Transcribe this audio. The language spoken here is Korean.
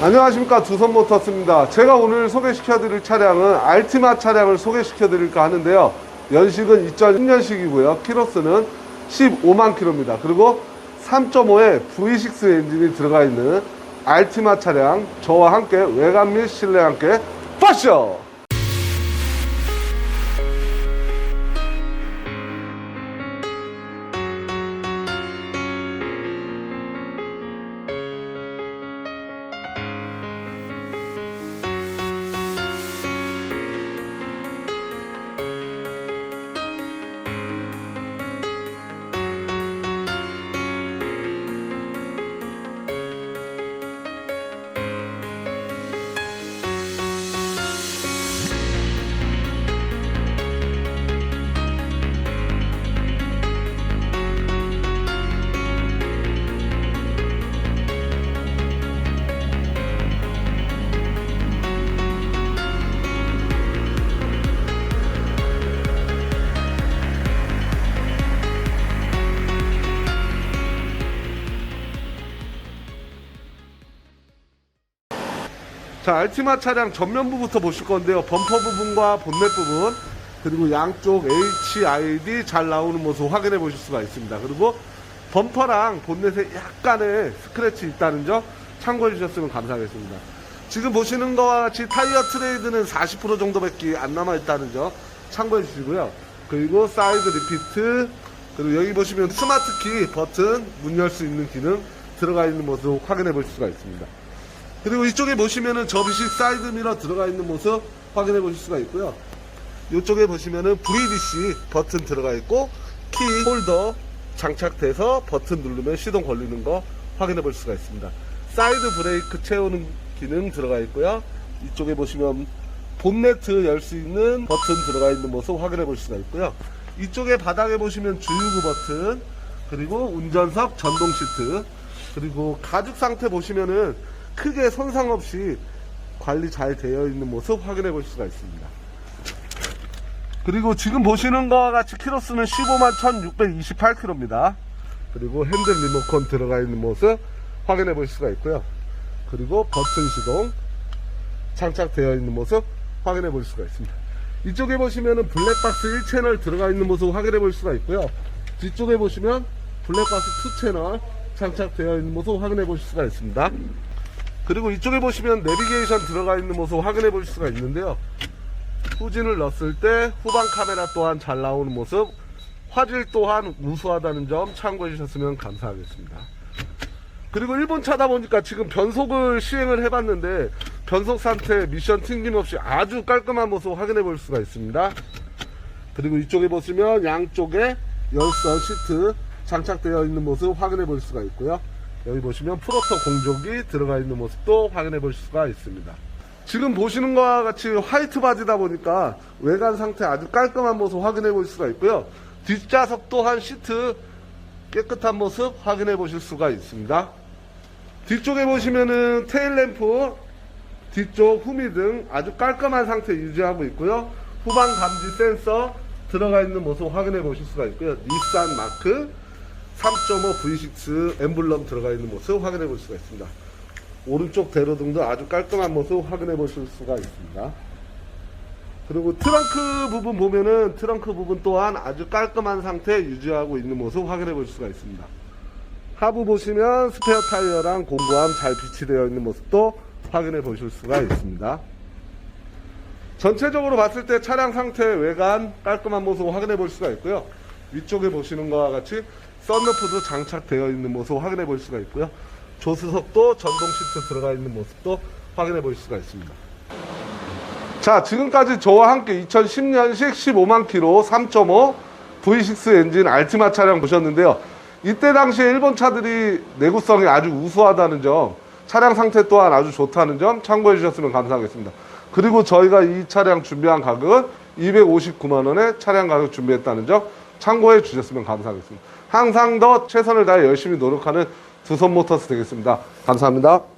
안녕하십니까. 두선모터스입니다. 제가 오늘 소개시켜 드릴 차량은 알티마 차량을 소개시켜 드릴까 하는데요. 연식은 2010년식이고요. 키로수는 15만 킬로입니다 그리고 3.5의 V6 엔진이 들어가 있는 알티마 차량 저와 함께 외관 및 실내 함께 파쇼 자, 알티마 차량 전면부부터 보실 건데요. 범퍼 부분과 본넷 부분, 그리고 양쪽 HID 잘 나오는 모습 확인해 보실 수가 있습니다. 그리고 범퍼랑 본넷에 약간의 스크래치 있다는 점 참고해 주셨으면 감사하겠습니다. 지금 보시는 거와 같이 타이어 트레이드는 40% 정도밖에 안 남아 있다는 점 참고해 주시고요. 그리고 사이드 리피트, 그리고 여기 보시면 스마트 키 버튼 문 열 수 있는 기능 들어가 있는 모습 확인해 보실 수가 있습니다. 그리고 이쪽에 보시면은 접이식 사이드 미러 들어가 있는 모습 확인해 보실 수가 있고요. 이쪽에 보시면은 VDC 버튼 들어가 있고 키 홀더 장착돼서 버튼 누르면 시동 걸리는 거 확인해 볼 수가 있습니다. 사이드 브레이크 채우는 기능 들어가 있고요. 이쪽에 보시면 본네트 열 수 있는 버튼 들어가 있는 모습 확인해 볼 수가 있고요. 이쪽에 바닥에 보시면 주유구 버튼 그리고 운전석 전동 시트 그리고 가죽 상태 보시면은 크게 손상 없이 관리 잘 되어 있는 모습 확인해 볼 수가 있습니다. 그리고 지금 보시는 거와 같이 키로수는 15만 1628km입니다. 그리고 핸들 리모컨 들어가 있는 모습 확인해 볼 수가 있고요. 그리고 버튼 시동 장착되어 있는 모습 확인해 볼 수가 있습니다. 이쪽에 보시면은 블랙박스 1채널 들어가 있는 모습 확인해 볼 수가 있고요. 뒤쪽에 보시면 블랙박스 2채널 장착되어 있는 모습 확인해 보실 수가 있습니다. 그리고 이쪽에 보시면 내비게이션 들어가 있는 모습 확인해 볼 수가 있는데요. 후진을 넣었을 때 후방 카메라 또한 잘 나오는 모습, 화질 또한 우수하다는 점 참고해 주셨으면 감사하겠습니다. 그리고 일본 차다 보니까 지금 변속을 시행을 해봤는데 변속 상태 미션 튕김없이 아주 깔끔한 모습 확인해 볼 수가 있습니다. 그리고 이쪽에 보시면 양쪽에 열선 시트 장착되어 있는 모습 확인해 볼 수가 있고요. 여기 보시면 프로토 공조기 들어가 있는 모습도 확인해 볼 수가 있습니다. 지금 보시는 것과 같이 화이트 바지다 보니까 외관 상태 아주 깔끔한 모습 확인해 볼 수가 있고요. 뒷좌석 또한 시트 깨끗한 모습 확인해 보실 수가 있습니다. 뒤쪽에 보시면은 테일램프, 뒤쪽 후미등 아주 깔끔한 상태 유지하고 있고요. 후방 감지 센서 들어가 있는 모습 확인해 보실 수가 있고요. 닛산 마크 3.5 V6 엠블럼 들어가 있는 모습 확인해 볼 수가 있습니다. 오른쪽 대로등도 아주 깔끔한 모습 확인해 보실 수가 있습니다. 그리고 트렁크 부분 보면은 트렁크 부분 또한 아주 깔끔한 상태 유지하고 있는 모습 확인해 볼 수가 있습니다. 하부 보시면 스페어 타이어랑 공구함 잘 비치되어 있는 모습도 확인해 보실 수가 있습니다. 전체적으로 봤을 때 차량 상태 외관 깔끔한 모습 확인해 볼 수가 있고요. 위쪽에 보시는 것과 같이 썬루프도 장착되어 있는 모습 확인해 볼 수가 있고요. 조수석도 전동 시트 들어가 있는 모습도 확인해 볼 수가 있습니다. 자, 지금까지 저와 함께 2010년식 15만 킬로 3.5 V6 엔진 알티마 차량 보셨는데요. 이때 당시에 일본 차들이 내구성이 아주 우수하다는 점, 차량 상태 또한 아주 좋다는 점 참고해 주셨으면 감사하겠습니다. 그리고 저희가 이 차량 준비한 가격은 259만 원에 차량 가격 준비했다는 점 참고해 주셨으면 감사하겠습니다. 항상 더 최선을 다해 열심히 노력하는 두손 모터스 되겠습니다. 감사합니다.